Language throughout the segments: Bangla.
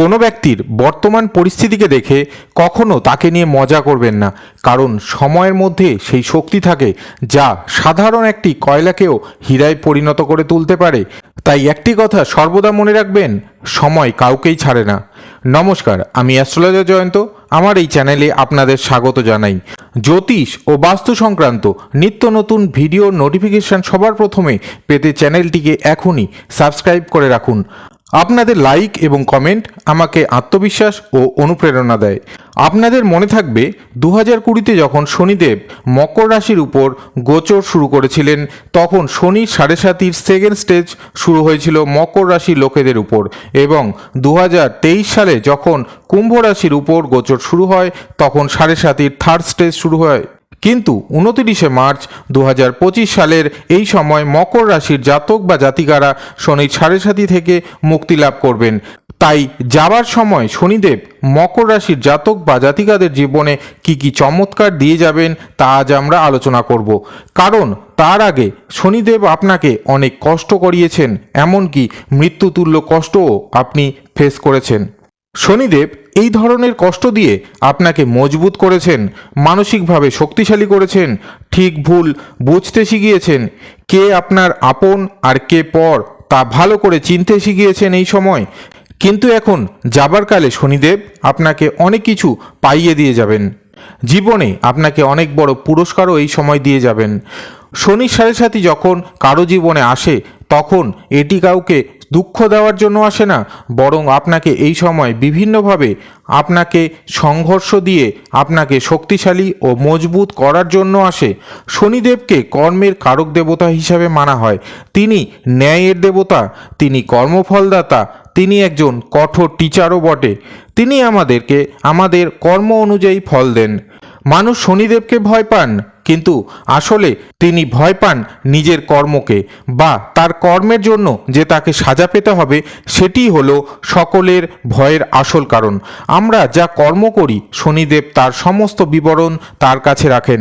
কোনো ব্যক্তির বর্তমান পরিস্থিতিকে দেখে কখনো তাকে নিয়ে মজা করবেন না, কারণ সময়ের মধ্যে সেই শক্তি থাকে যা সাধারণ একটি কয়লাকেও হীরায় পরিণত করে তুলতে পারে। তাই একটি কথা সর্বদা মনে রাখবেন, সময় কাউকেই ছাড়ে না। নমস্কার, আমি অ্যাস্ট্রোলজার জয়ন্ত, আমার এই চ্যানেলে আপনাদের স্বাগত জানাই। জ্যোতিষ ও বাস্তু সংক্রান্ত নিত্য নতুন ভিডিও নোটিফিকেশন সবার প্রথমে পেতে চ্যানেলটিকে এখনই সাবস্ক্রাইব করে রাখুন। আপনাদের লাইক এবং কমেন্ট আমাকে আত্মবিশ্বাস ও অনুপ্রেরণা দেয়। আপনাদের মনে থাকবে দু হাজার কুড়িতে যখন শনিদেব মকর রাশির উপর গোচর শুরু করেছিলেন, তখন শনির সাড়ে সাতির সেকেন্ড স্টেজ শুরু হয়েছিল মকর রাশির লোকেদের উপর এবং দু হাজার তেইশ সালে যখন কুম্ভ রাশির উপর গোচর শুরু হয়, তখন সাড়ে সাতির থার্ড স্টেজ শুরু হয়। কিন্তু উনতিরিশে মার্চ দু হাজার পঁচিশ সালের এই সময় মকর রাশির জাতক বা জাতিকারা শনির সাড়ে সাতি থেকে মুক্তি লাভ করবেন। তাই যাবার সময় শনিদেব মকর রাশির জাতক বা জাতিকাদের জীবনে কি কি চমৎকার দিয়ে যাবেন তা আজ আমরা আলোচনা করব। কারণ তার আগে শনিদেব আপনাকে অনেক কষ্ট করিয়েছেন, এমনকি মৃত্যুতুল্য কষ্টও আপনি ফেস করেছেন। শনিদেব এই ধরনের কষ্ট দিয়ে আপনাকে মজবুত করেছেন, মানসিকভাবে শক্তিশালী করেছেন, ঠিক ভুল বুঝতে শিখিয়েছেন, কে আপনার আপন আর কে পর তা ভালো করে চিনতে শিখিয়েছেন এই সময়। কিন্তু এখন যাবার কালে শনিদেব আপনাকে অনেক কিছু পাইয়ে দিয়ে যাবেন। জীবনে আপনাকে অনেক বড় পুরস্কারও এই সময় দিয়ে যাবেন। শনির সাড়ে সাথে যখন কারও জীবনে আসে, তখন এটি কাউকে দুঃখ দেওয়ার জন্য আসে না, বরং আপনাকে এই সময় বিভিন্নভাবে আপনাকে সংঘর্ষ দিয়ে আপনাকে শক্তিশালী ও মজবুত করার জন্য আসে। শনিদেবকে কর্মের কারক দেবতা হিসাবে মানা হয়। তিনি ন্যায়ের দেবতা, তিনি কর্মফলদাতা, তিনি একজন কঠোর টিচারও বটে। তিনি আমাদেরকে, আমাদের কর্ম অনুযায়ী ফল দেন। মানুষ শনিদেবকে ভয় পান, কিন্তু আসলে তিনি ভয় পান নিজের কর্মকে বা তার কর্মের জন্য যে তাকে সাজা পেতে হবে, সেটি হলো সকলের ভয়ের আসল কারণ। আমরা যা কর্ম করি, শনিদেব তার সমস্ত বিবরণ তার কাছে রাখেন।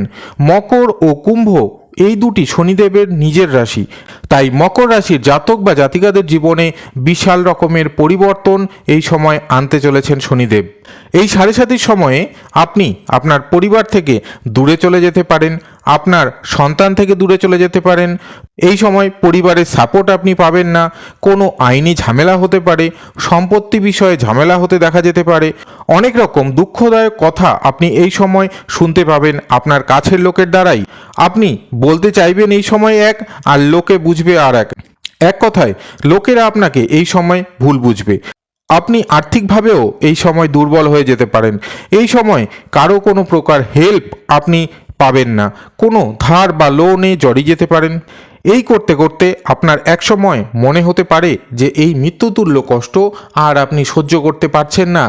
মকর ও কুম্ভ এই দুটি শনিদেবের নিজের রাশি। তাই মকর রাশির জাতক বা জাতিকাদের জীবনে বিশাল রকমের পরিবর্তন এই সময় আনতে চলেছেন শনিদেব। এই সাড়ে সাতির সময়ে আপনি আপনার পরিবার থেকে দূরে চলে যেতে পারেন আপনার সন্তান থেকে দূরে চলে যেতে পারেন। এই সময় পরিবারের সাপোর্ট আপনি পাবেন না। কোনো আইনি ঝামেলা হতে পারে, সম্পত্তি বিষয়ে ঝামেলা হতে দেখা যেতে পারে। অনেক রকম দুঃখদায়ক কথা আপনি এই সময় শুনতে পাবেন আপনার কাছের লোকের দ্বারাই। আপনি বলতে চাইবেন এই সময় এক, আর লোকে বুঝবে আর এক। এক কথায়, লোকেরা আপনাকে এই সময় ভুল বুঝবে। আপনি আর্থিকভাবেও এই সময় দুর্বল হয়ে যেতে পারেন। এই সময় কারও কোনো প্রকার হেল্প আপনি পাবেন না। কোনো ধার বা লোনে জড়িয়ে যেতে পারেন। এই করতে করতে আপনার এক সময় মনে হতে পারে যে এই মৃত্যুতুল্য কষ্ট আর আপনি সহ্য করতে পারছেন না।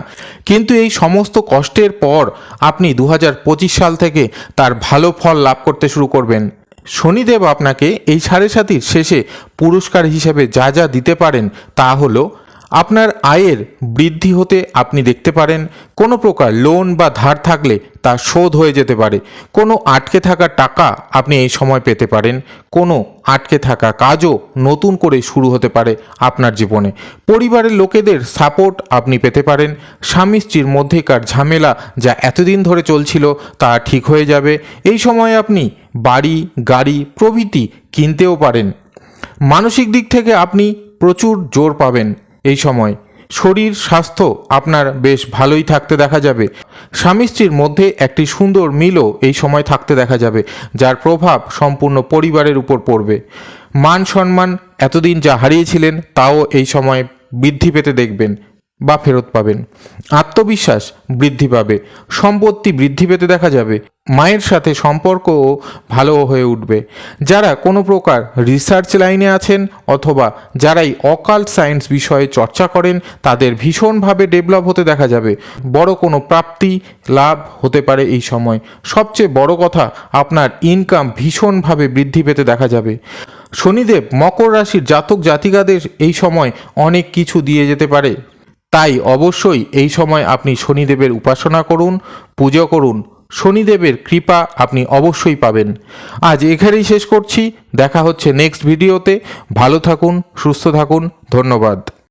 কিন্তু এই সমস্ত কষ্টের পর আপনি দু হাজার পঁচিশ সাল থেকে তার ভালো ফল লাভ করতে শুরু করবেন। শনিদেব আপনাকে এই সাড়ে সাতির শেষে পুরস্কার হিসেবে যা যা দিতে পারেন তা হলো আপনার আয়ের বৃদ্ধি হতে আপনি দেখতে পারেন, কোনো প্রকার লোন বা ধার থাকলে তা শোধ হয়ে যেতে পারে। কোনো আটকে থাকা টাকা আপনি এই সময় পেতে পারেন, কোনো আটকে থাকা কাজও নতুন করে শুরু হতে পারে আপনার জীবনে। পরিবারের লোকেদের সাপোর্ট আপনি পেতে পারেন, স্বামী স্ত্রীর মধ্যেকার ঝামেলা যা এতদিন ধরে চলছিল তা ঠিক হয়ে যাবে। এই সময় আপনি বাড়ি, গাড়ি, প্রভৃতি কিনতেও পারেন। মানসিক দিক থেকে আপনি প্রচুর জোর পাবেন। এই সময়। শরীর, স্বাস্থ্য আপনার বেশ ভালোই থাকতে দেখা যাবে। স্বামী স্ত্রীর মধ্যে একটি সুন্দর মিলও এই সময় থাকতে দেখা যাবে, যার প্রভাব সম্পূর্ণ পরিবারের উপর পড়বে। মান সম্মান এতদিন যা হারিয়েছিলেন, তাও এই সময় বৃদ্ধি পেতে দেখবেন। বা ফেরত পাবেন। আত্মবিশ্বাস বৃদ্ধি পাবে। সম্পত্তি বৃদ্ধি পেতে দেখা যাবে। মায়ের সাথে সম্পর্কও ভালো হয়ে উঠবে। যারা কোনো প্রকার রিসার্চ লাইনে আছেন অথবা যারাই অকাল্ট সায়েন্স বিষয়ে চর্চা করেন, তাদের ভীষণভাবে ডেভেলপ হতে দেখা যাবে। বড় কোনো প্রাপ্তি, লাভ হতে পারে এই সময়। সবচেয়ে বড় কথা, আপনার ইনকাম ভীষণভাবে বৃদ্ধি পেতে দেখা যাবে। শনিদেব মকর রাশির জাতক জাতিকাদের এই সময় অনেক কিছু দিয়ে যেতে পারে। তাই অবশ্যই এই সময় আপনি শনিদেবের উপাসনা করুন, পুজো করুন। শনিদেবের কৃপা আপনি অবশ্যই পাবেন। আজ এখানেই শেষ করছি। দেখা হচ্ছে নেক্সট ভিডিওতে ভালো থাকুন, সুস্থ থাকুন। ধন্যবাদ।